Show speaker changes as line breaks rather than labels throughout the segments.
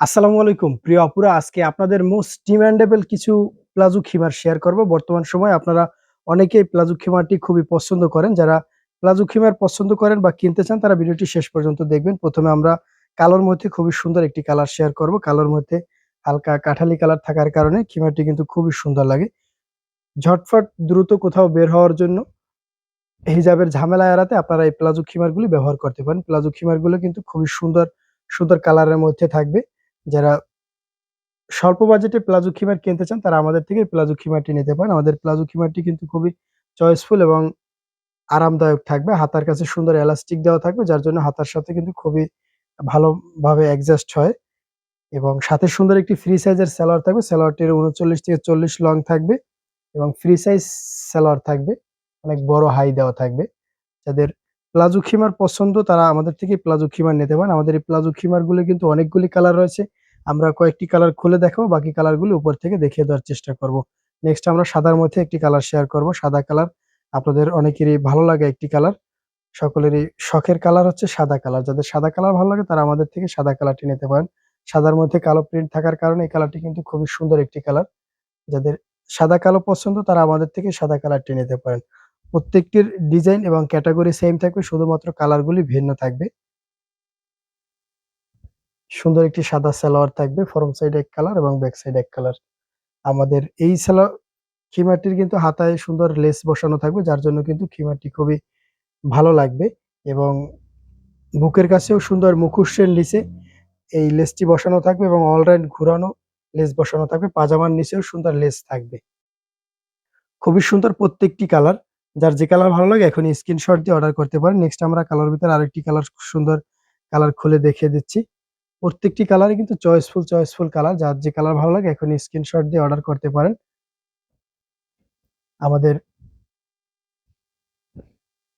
আসসালামু আলাইকুম। প্রিয় আপুরা, আজকে আপনাদের মোস্ট ডিমান্ডেবল কিছু প্লাজো খিমার শেয়ার করব। বর্তমান সময়ে আপনারা অনেকেই প্লাজো খিমারটি খুবই পছন্দ করেন। যারা প্লাজো খিমার পছন্দ করেন বা কিনতে চান, তারা ভিডিওটি শেষ পর্যন্ত দেখবেন। প্রথমে আমরা কালোর মধ্যে খুবই সুন্দর একটি কালার শেয়ার করব। কালোর মধ্যে হালকা কাঠালি কালার থাকার কারণে খিমারটি কিন্তু খুবই সুন্দর লাগে। ঝটফট দ্রুত কোথাও বের হওয়ার জন্য হিজাবের ঝামেলা এড়াতে আপনারা এই প্লাজো খিমারগুলি ব্যবহার করতে পারেন। প্লাজো খিমারগুলো কিন্তু খুবই সুন্দর সুন্দর কালারের মধ্যে থাকবে। যারা স্বল্প বাজেটে প্লাজো খিমার কিনতে চান, তারা আমাদের থেকে প্লাজো খিমারটি নিতে পারেন। আমাদের প্লাজো খিমারটি কিন্তু খুবই চয়েসফুল এবং আরামদায়ক থাকবে। হাতার কাছে সুন্দর এলাস্টিক দেওয়া থাকবে, যার জন্য হাতার সাথে কিন্তু খুবই ভালোভাবে অ্যাডজাস্ট হয় এবং সাথে সুন্দর একটি ফ্রি সাইজের সালোয়ার থাকবে। সালোয়ারটির উনচল্লিশ থেকে চল্লিশ লং থাকবে এবং ফ্রি সাইজ সালোয়ার থাকবে। অনেক বড় হাই দেওয়া থাকবে। যাদের প্লাজো খিমার পছন্দ, তারা আমাদের থেকে প্লাজো খিমার নিতে পারেন। আমাদের এই প্লাজো খিমারগুলো কিন্তু অনেকগুলি কালার রয়েছে। আমরা কয়েকটি কালার খুলে দেখাবো, বাকি কালারগুলি উপর থেকে দেখিয়ে দেওয়ার চেষ্টা করব। নেক্সট আমরা সাদার মধ্যে একটি কালার শেয়ার করব, সাদা কালার। আপনাদের অনেকেরই ভালো লাগে একটি কালার। সকলেরই শখের কালার হচ্ছে সাদা কালার। যাদের সাদা কালার ভালো লাগে, তারা আমাদের থেকে সাদা কালারটি নিতে পারেন। সাদার মধ্যে কালো প্রিন্ট থাকার কারণে এই কালারটি কিন্তু খুবই সুন্দর একটি কালার। যাদের সাদা কালো পছন্দ, তারা আমাদের থেকে সাদা কালারটি নিতে পারেন। প্রত্যেকটির ডিজাইন এবং ক্যাটাগরি সেম থাকবে, শুধুমাত্র কালারগুলি ভিন্ন থাকবে। সুন্দর একটি সাদা সালোয়ার থাকবে ফরম সাইড এক কালার এবং ব্যাক সাইড এক কালার আমাদের এই সালোয়ার খিমারটির কিন্তু হাতায় সুন্দর লেস বসানো থাকবে, যার জন্য কিন্তু খিমারটি খুবই ভালো লাগবে এবং বুকের কাছেও সুন্দর মুখোশের নিচে এই লেসটি বসানো থাকবে এবং অলরাইন ঘুরানো লেস বসানো থাকবে, পাজামার নিচেও সুন্দর লেস থাকবে। খুবই সুন্দর প্রত্যেকটি কালার যার যে কালার ভালো লাগে এখন স্ক্রিনশট দিয়ে অর্ডার করতে পারেন। নেক্সট আমরা কালার ভিতরে আরেকটি কালার সুন্দর কালার খুলে দেখিয়ে দিচ্ছি। প্রত্যেকটি কালারই কিন্তু চয়েসফুল চয়েসফুল কালার যার যে কালার ভালো লাগে এখন স্ক্রিনশট দিয়ে অর্ডার করতে পারেন। আমাদের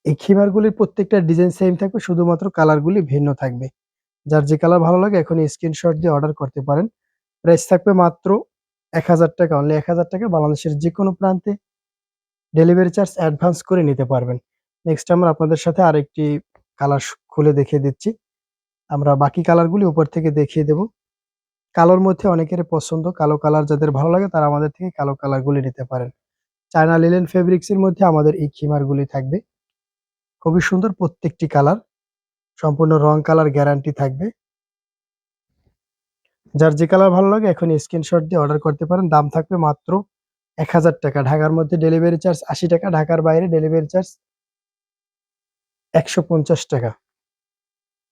এই খিমারগুলির প্রত্যেকটা ডিজাইন সেম থাকবে, শুধুমাত্র কালারগুলি ভিন্ন থাকবে। যার যে কালার ভালো লাগে এখন স্ক্রিনশট দিয়ে অর্ডার করতে পারেন। প্রাইস থাকবে মাত্র এক হাজার টাকা অনলি এক হাজার টাকা বাংলাদেশের যে কোনো প্রান্তে। ডেলিভারি চার্জ অ্যাডভান্স করে নিতে পারবেন। নেক্সট আমরা আপনাদের সাথে আরেকটি কালার খুলে দেখিয়ে দিচ্ছি। আমরা বাকি কালারগুলি উপর থেকে দেখিয়ে দেব। কালোর মধ্যে অনেকের পছন্দ, কালো কালার যাদের ভালো লাগে তারা আমাদের থেকে কালো কালারগুলি নিতে পারেন। চায়না লিলেন ফেব্রিক্সের মধ্যে আমাদের এই খিমারগুলি থাকবে। খুবই সুন্দর প্রত্যেকটি কালার সম্পূর্ণ রং কালার গ্যারান্টি থাকবে। যার যে কালার ভালো লাগে এখন স্ক্রিনশট দিয়ে অর্ডার করতে পারেন। দাম থাকবে মাত্র এক হাজার টাকা। ঢাকার মধ্যে ডেলিভারি চার্জ আশি টাকা, ঢাকার বাইরে ডেলিভারি চার্জ একশো পঞ্চাশ টাকা।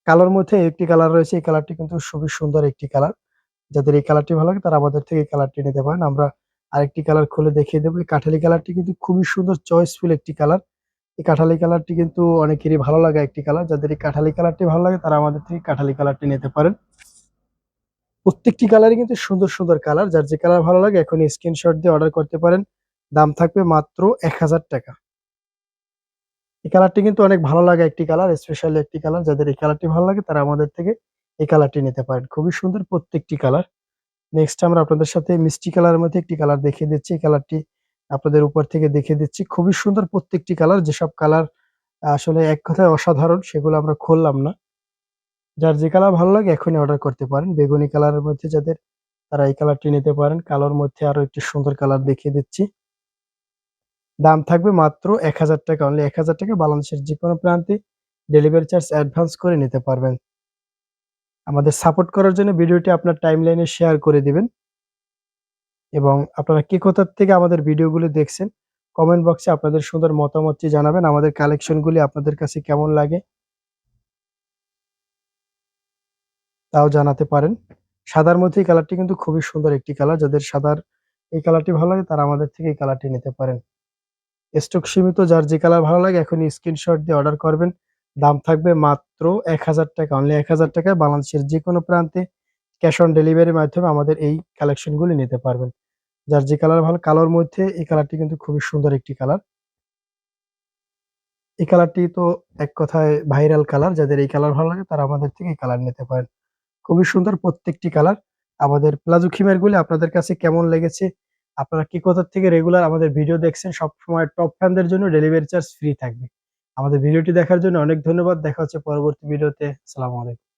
কালার মধ্যে একটি কালার রয়েছে, এই কালারটি কিন্তু খুবই সুন্দর একটি কালার যাদের এই কালারটি ভালো লাগে, তারা আমাদের থেকে এই কালারটি নিতে পারেন। আমরা আরেকটি কালার খুলে দেখিয়ে দেবো। এই কাঠালি কালারটি কিন্তু খুবই সুন্দর চয়েসফুল একটি কালার এই কাঠালি কালারটি কিন্তু অনেকেরই ভালো লাগে একটি কালার যাদের এই কাঠালি কালারটি ভালো লাগে, তারা আমাদের থেকে কাঠালি কালারটি নিতে পারেন। প্রত্যেকটি কালারই কিন্তু সুন্দর সুন্দর কালার যার যে কালার ভালো লাগে এখন স্ক্রিনশট দিয়ে অর্ডার করতে পারেন। দাম থাকবে মাত্র এক হাজার টাকা। এই কালারটি কিন্তু অনেক ভালো লাগে একটি কালার স্পেশালি একটি কালার যাদের এই কালারটি ভালো লাগে তারা আমাদের থেকে এই কালারটি নিতে পারেন। খুবই সুন্দর প্রত্যেকটি কালার নেক্সট আমরা আপনাদের সাথে মিষ্টি কালারের মধ্যে একটি কালার দেখিয়ে দিচ্ছি। এই কালারটি আপনাদের উপর থেকে দেখিয়ে দিচ্ছি। খুবই সুন্দর প্রত্যেকটি কালার যেসব কালার আসলে এক কথায় অসাধারণ, সেগুলো আমরা খুললাম না। যার যে কালার ভালো লাগে এখনই অর্ডার করতে পারেন। বেগুনি কালারের মধ্যে যাদের তারা এই কালারটি নিতে পারেন। কালোর মধ্যে আরও একটি সুন্দর কালার দেখিয়ে দিচ্ছি। দাম থাকবে মাত্র এক হাজার টাকা। অনলি এক হাজার টাকা বাংলাদেশের যে কোনো প্রান্তে ডেলিভারি চার্জ অ্যাডভান্স করে নিতে পারবেন। আমাদের সাপোর্ট করার জন্য ভিডিওটি আপনার টাইম লাইনে শেয়ার করে দিবেন। এবং আপনারা কে কোথার থেকে আমাদের ভিডিওগুলো দেখছেন কমেন্ট বক্সে আপনাদের সুন্দর মতামতটি জানাবেন। আমাদের কালেকশনগুলি আপনাদের কাছে কেমন লাগে তাও জানাতে পারেন। সাদার মধ্যে এই কালারটি কিন্তু খুবই সুন্দর একটি কালার যাদের সাদার এই কালারটি ভালো লাগে, তারা আমাদের থেকে এই কালারটি নিতে পারেন। স্টক সীমিত, যার যে কালার ভালো লাগে এখন স্ক্রিনশট দিয়ে অর্ডার করবেন। দাম থাকবে মাত্র এক হাজার টাকা অনলি এক হাজার টাকায় বাংলাদেশের যে কোনো প্রান্তে ক্যাশ অন ডেলিভারির মাধ্যমে আমাদের এই কালেকশনগুলি নিতে পারবেন। যার যে কালার ভালো, কালোর মধ্যে এই কালারটি কিন্তু খুবই সুন্দর একটি কালার এই কালারটি তো এক কথায় ভাইরাল কালার যাদের এই কালার ভালো লাগে, তারা আমাদের থেকে এই কালার নিতে পারেন। খুবই সুন্দর প্রত্যেকটি কালার। আমাদের প্লাজো খিমেরগুলি আপনাদের কাছে কেমন লেগেছে? আপনারা কি কোথার থেকে রেগুলার আমাদের ভিডিও দেখছেন? সব সময় টপ ফ্যানদের জন্য ডেলিভারি চার্জ ফ্রি থাকবে। আমাদের ভিডিওটি দেখার জন্য অনেক ধন্যবাদ। দেখা হচ্ছে পরবর্তী ভিডিওতে আসসালামু আলাইকুম।